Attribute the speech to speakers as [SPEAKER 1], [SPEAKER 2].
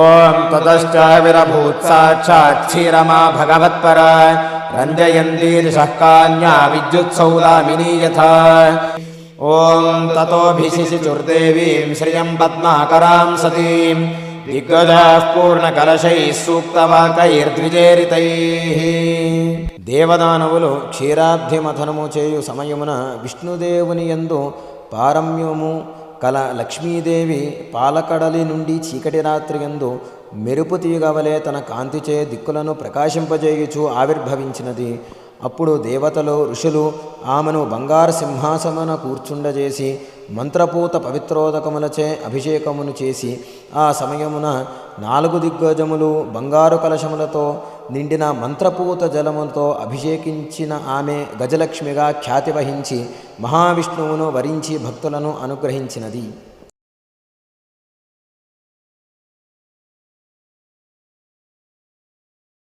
[SPEAKER 1] ॐ ततश्च विरभूत् साक्षात् क्षीरमा भगवत्पर रञ्जयन्तीर्षः कान्या विद्युत्सौदामिनी यथा ॐ ततोऽभिशिशिचुर्देवीं श्रियं पद्माकरां सतीं दिग्गजाः पूर्णकलशैः సూక్తవాకైర్ద్విజేరితైः దేవదానవులు క్షీరాబ్ధి మథనము చేయు సమయమున విష్ణుదేవుని యందు పారమ్యము కల లక్ష్మీదేవి పాలకడలి నుండి చీకటి రాత్రి యందు మెరుపు తీగవలే తన కాంతిచే దిక్కులను ప్రకాశింపజేయుచు ఆవిర్భవించినది. అప్పుడు దేవతలు ఋషులు ఆమెను బంగారు సింహాసమున కూర్చుండజేసి మంత్రపూత పవిత్రోదకములచే అభిషేకమును చేసి ఆ సమయమున నాలుగు దిగ్గజములు బంగారు కలశములతో నిండిన మంత్రపూత జలముతో అభిషేకించిన ఆమె గజలక్ష్మిగా ఖ్యాతి వహించి మహావిష్ణువును వరించి భక్తులను అనుగ్రహించినది.